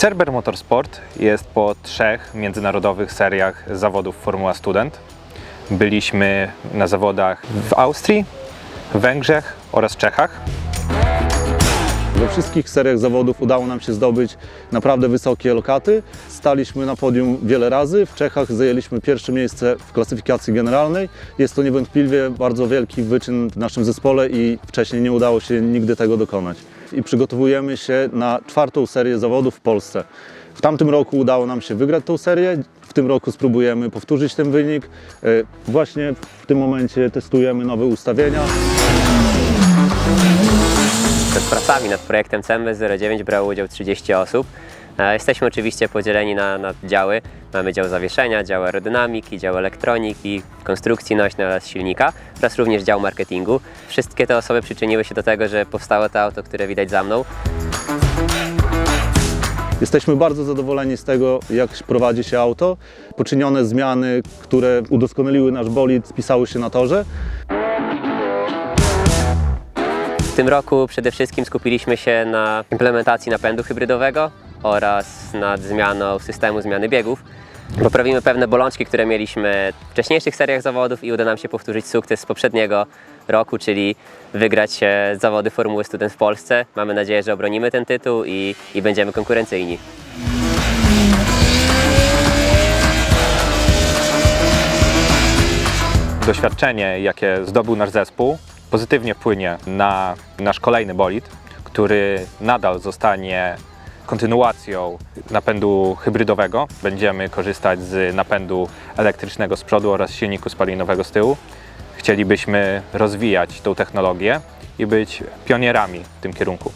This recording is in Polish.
Cerber Motorsport jest po trzech międzynarodowych seriach zawodów Formuła Student. Byliśmy na zawodach w Austrii, Węgrzech oraz Czechach. We wszystkich seriach zawodów udało nam się zdobyć naprawdę wysokie lokaty. Staliśmy na podium wiele razy. W Czechach zajęliśmy pierwsze miejsce w klasyfikacji generalnej. Jest to niewątpliwie bardzo wielki wyczyn w naszym zespole i wcześniej nie udało się nigdy tego dokonać. I przygotowujemy się na czwartą serię zawodów w Polsce. W tamtym roku udało nam się wygrać tą serię. W tym roku spróbujemy powtórzyć ten wynik. E, Właśnie w tym momencie testujemy nowe ustawienia. Przed pracami nad projektem CMB09 brało udział 30 osób. E, Jesteśmy oczywiście podzieleni na, na działy. Mamy dział zawieszenia, dział aerodynamiki, dział elektroniki, konstrukcji nośnej oraz silnika oraz również dział marketingu. Wszystkie te osoby przyczyniły się do tego, że powstało to auto, które widać za mną. Jesteśmy bardzo zadowoleni z tego, jak prowadzi się auto. Poczynione zmiany, które udoskonaliły nasz bolid, spisały się na torze. W tym roku przede wszystkim skupiliśmy się na implementacji napędu hybrydowego oraz nad zmianą systemu zmiany biegów. Poprawimy pewne bolączki, które mieliśmy w wcześniejszych seriach zawodów i uda nam się powtórzyć sukces z poprzedniego roku, czyli wygrać e, zawody Formuły Student w Polsce. Mamy nadzieję, że obronimy ten tytuł i, i będziemy konkurencyjni. Doświadczenie, jakie zdobył nasz zespół, pozytywnie wpłynie na nasz kolejny bolid, który nadal zostanie kontynuacją napędu hybrydowego. Będziemy korzystać z napędu elektrycznego z przodu oraz silniku spalinowego z tyłu. Chcielibyśmy rozwijać tą technologię i być pionierami w tym kierunku.